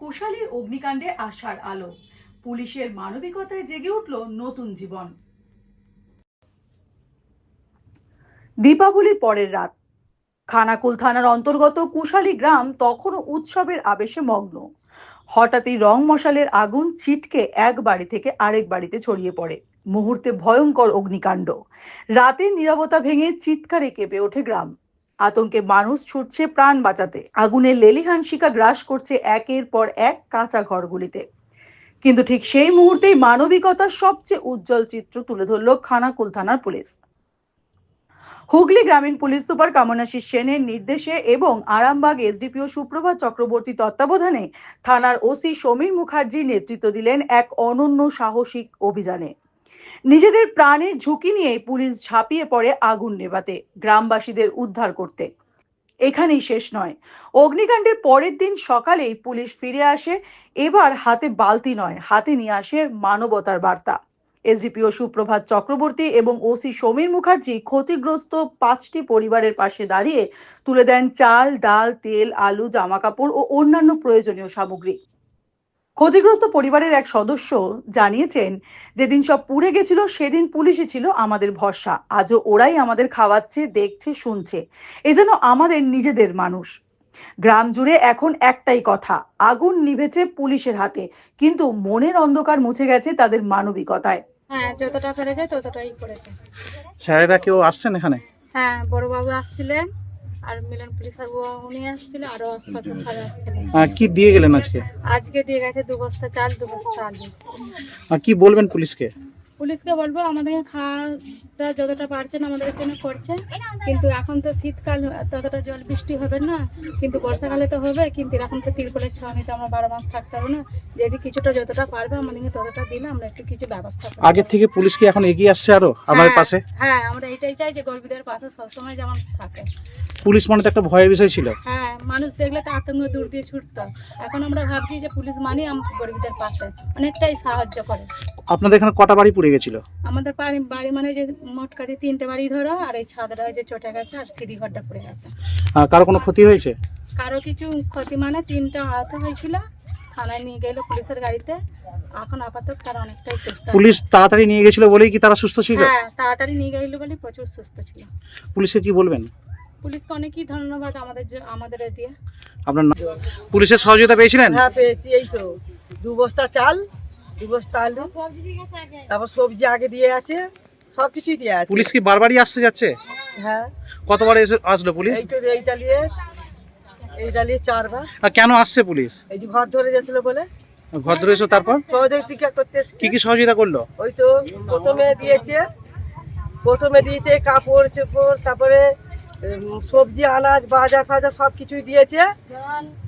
কুশালীর অগ্নিকাণ্ডে আশার আলো। পুলিশের মানবিকতায় জেগে উঠল নতুন জীবন। দীপাবলির পরের রাত। খানাকুল থানার অন্তর্গত কুশালী গ্রাম তখনও উৎসবের আবেশে মগ্ন। হঠাৎই রং মশালের আগুন ছিটকে এক বাড়ি থেকে আরেক বাড়িতে ছড়িয়ে পড়ে। মুহূর্তে ভয়ঙ্কর অগ্নিকাণ্ড। রাতের নীরবতা ভেঙে চিৎকারে কেঁপে ওঠে গ্রাম। আতঙ্কে মানুষ ছুটছে প্রাণ বাঁচাতে। আগুনের লেলিহান শিকা গ্রাস করছে একের পর এক কাঁচা ঘরগুলিতে। কিন্তু ঠিক সেই মুহূর্তেই মানবিকতার সবচেয়ে উজ্জ্বল চিত্র তুলে ধরল খানাকুল থানার পুলিশ। হুগলি গ্রামীণ পুলিশ সুপার কামনাশী সেনের নির্দেশে এবং আরামবাগ এসডিপিও সুপ্রভাত চক্রবর্তী তত্ত্বাবধানে থানার ওসি সমীর মুখার্জি নেতৃত্ব দিলেন এক অনন্য সাহসিক অভিযানে। নিজেদের প্রাণের ঝুঁকি নিয়ে পুলিশ ঝাঁপিয়ে পড়ে আগুন নেভাতে, গ্রামবাসীদের উদ্ধার করতে। এখানেই শেষ নয়। অগ্নিকাণ্ডের পরের দিন সকালেই পুলিশ ফিরে আসে, এবার হাতে বালতি নয়, হাতে নিয়ে আসে মানবতার বার্তা। এসডিপিও সুপ্রভাত চক্রবর্তী এবং ওসি সমীর মুখার্জি ক্ষতিগ্রস্ত পাঁচটি পরিবারের পাশে দাঁড়িয়ে তুলে দেন চাল, ডাল, তেল, আলু জামা কাপড় ও অন্যান্য প্রয়োজনীয় সামগ্রী। ক্ষতিগ্রস্ত পরিবারের এক সদস্য জানিয়েছেন যেদিন সব পুড়ে গেছিল সেদিন পুলিশই ছিল আমাদের ভরসা। আজও ওরাই আমাদের খাওয়াচ্ছে দেখছে শুনছে। এ যেন আমাদের নিজেদের মানুষ। গ্রাম জুড়ে এখন একটাই কথা আগুন নিভেছে পুলিশের হাতে কিন্তু মনের অন্ধকার মুছে গেছে তাদের মানবিকতায়। হ্যাঁ যতটা পেরেছে ততটাই করেছে। স্যারেরা কেউ আসছেন এখানে? হ্যাঁ বড়বাবু আসছিলেন। আর মিলন পুলিশ বাবু উনি আসছিলেন আরও সচেত স্যার আসছিলেন আহ, কি দিয়ে গেলেন আজকে? আজকে দিয়ে গেছে দু বস্তা চাল দু বস্তা আলু। আর কি বলবেন পুলিশকে? পুলিশকে বলব আমাদের খাওয়াটা যতটা পারছেন আমাদের জন্য করছে। কিন্তু এখন তো শীতকাল ততটা জল বৃষ্টি হবে না। কিন্তু বর্ষাকালে তো হবে কিন্তু এখন তো তিরপলের ছাউনি তো আমরা বারো মাস থাকতে হবে না। যদি কিছুটা যতটা পারবে আমাদেরকে ততটা দিলে আমরা একটু কিছু ব্যবস্থা আগের থেকে পুলিশ কি এখন এগিয়ে আসছে আরও আমাদের হ্যাঁ, পাশে? হ্যাঁ আমরা এটাই চাই যে গর্বিতের পাশে সবসময় যেমন থাকে। পুলিশ মানে তো একটা ভয়ের বিষয় ছিল। হ্যাঁ মানুষ দেখলে তো আতঙ্ক দূর দিয়ে ছুটতো। এখন আমরা ভাবছি যে পুলিশ মানে গরিবদের পাশে। অনেকটাই সাহায্য করে। আপনাদের এখানে কটা বাড়ি পুড়ে গেছিল? আমাদের বাড়ি বাড়ি মানে যে মোট কাজে তিনটে বাড়ি ধরো আর এই ছাদটা যে চটে গেছে আর সিঁড়ি ঘরটা পড়ে গেছে। কারও কোনো ক্ষতি হয়েছে? কারও কিছু ক্ষতি মানে তিনটা আহত হয়েছিল থানায় নিয়ে গেল পুলিশের গাড়িতে। এখন আপাতত তারা অনেকটাই সুস্থ পুলিশ তাড়াতাড়ি নিয়ে গেছিল বলেই কি তারা সুস্থ ছিল? হ্যাঁ তাড়াতাড়ি নিয়ে গেল বলে প্রচুর সুস্থ ছিল। পুলিশকে কি বলবেন? পুলিশকে অনেকই ধন্যবাদ আমাদের যে- আমাদের দিয়ে। আপনার? পুলিশের সহযোগিতা পেয়েছিলেন? হ্যাঁ পেয়েছি এই তো। দু বস্তা চাল দু বস্তা আলু তারপর সবজি আগে দিয়ে আছে। সব কিছুই দিয়ে আছে। পুলিশ কি বারবারই আসছে যাচ্ছে? হ্যাঁ। কতবার এসে আসলো পুলিশ? এই তো এইটা নিয়ে এইটা নিয়ে চারবার। আর কেন আসছে পুলিশ? এই যে ঘর ধরে গেছিল বলে। ভদ্র এসো তারপর? সহযোগিতা করতে। কি কি সহযোগিতা করল? ওই তো প্রথমে দিয়েছে প্রথমে দিয়েছে কাপড় চোপড় তারপরে সবজি আনাজ বাজার ফাজার সব কিছুই দিয়েছে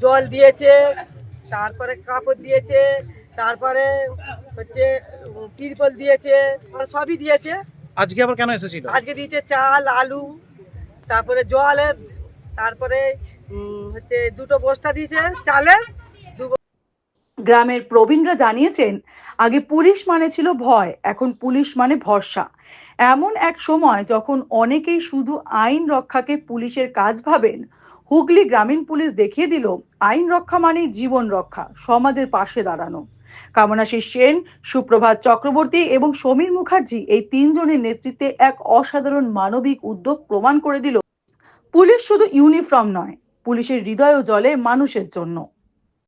জল দিয়েছে তারপরে কাপড় দিয়েছে তারপরে হচ্ছে তিরপল দিয়েছে মানে সবই দিয়েছে। আজকে আবার কেন এসেছিল? আজকে দিয়েছে চাল আলু তারপরে জলের তারপরে হচ্ছে দুটো বস্তা দিয়েছে চালের। গ্রামের প্রবীণরা জানিয়েছেন আগে পুলিশ মানে ছিল ভয় এখন পুলিশ মানে ভরসা। এমন এক সময় যখন অনেকেই শুধু আইন রক্ষাকে পুলিশের কাজ ভাবেন হুগলি গ্রামীণ পুলিশ দেখিয়ে দিল আইন রক্ষা মানেই জীবন রক্ষা সমাজের পাশে দাঁড়ানো। কামনাশী সেন, সুপ্রভাত চক্রবর্তী এবং সমীর মুখার্জি এই তিনজনের নেতৃত্বে এক অসাধারণ মানবিক উদ্যোগ প্রমাণ করে দিল। পুলিশ শুধু ইউনিফর্ম নয়, পুলিশের হৃদয় জলে মানুষের জন্য।